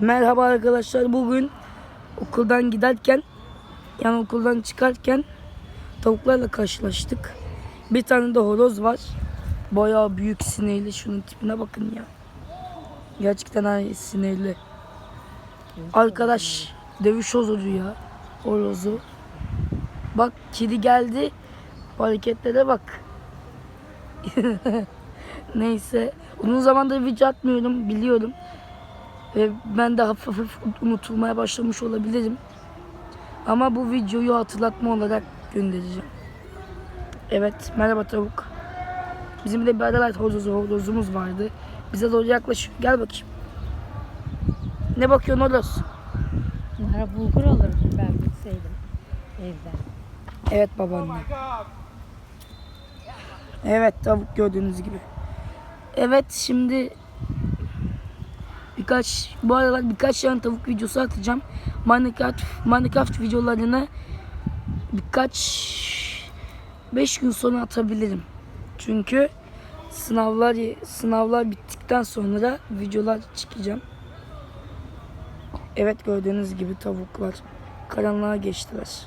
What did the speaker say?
Merhaba arkadaşlar. Bugün okuldan giderken yani okuldan çıkarken tavuklarla karşılaştık. Bir tane de horoz var. Bayağı büyük sinirli. Şunun tipine bakın ya. Gerçekten hani sinirli. Arkadaş dövüş horozu ya. Horozu. Bak kedi geldi. Hareketlere bak. Neyse. Uzun zamandır video atmıyorum biliyorum. Ve ben de hafif hafif unutulmaya başlamış olabilirim. Ama bu videoyu hatırlatma olarak göndereceğim. Evet, merhaba tavuk. Bizim de bir Adelaide horozu, horozumuz vardı. Bize doğru yaklaşıyor. Gel bakayım. Ne bakıyorsun horoz? Bunlara bulgur alırdım ben bilseydim evden. Evet babaanne. Evet tavuk gördüğünüz gibi. Evet şimdi birkaç bu aralar birkaç tane tavuk videosu atacağım. Minecraft Minecraft videolarını birkaç 5 gün sonra atabilirim. Çünkü sınavlar sınavlar bittikten sonra videolar çıkacağım. Evet gördüğünüz gibi tavuklar karanlığa geçtiler.